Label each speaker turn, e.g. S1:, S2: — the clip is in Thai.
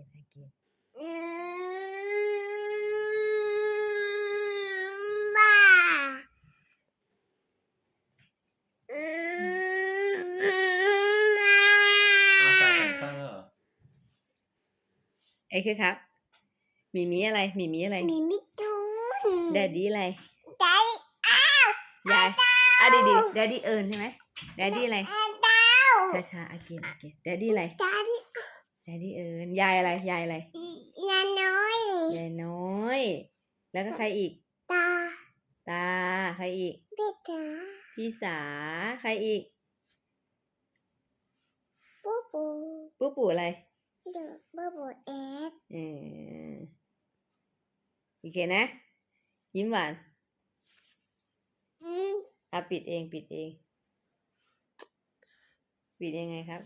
S1: again again ไอ้คือครับ มีมีอะไร มีมีอะไร
S2: มีมิจูน
S1: แดดดี้อะไร
S2: แดดดี้อ้าว
S1: ยายอะดีดีแดดดี้เอิญใช่ไหมแดดดี้อะไรช้าช้าอากินอากินแดดดี้อะไรแด
S2: ดาวที่
S1: แดดดี้เอิญยายอะไรยายอะไร
S2: นาน้อย
S1: ยายน้อย แล้วก็ใครอีก
S2: ตา
S1: ตาใครอีก
S2: เบตา
S1: พี่สาใครอีก
S2: บูบู
S1: ปุ๊ปู่อะไร
S2: เดอะบูบูเอส
S1: เออโอเคนะ ยิ้มหวาน
S2: อี
S1: อะปิดเองปิดเอง ปิดยังไงครับ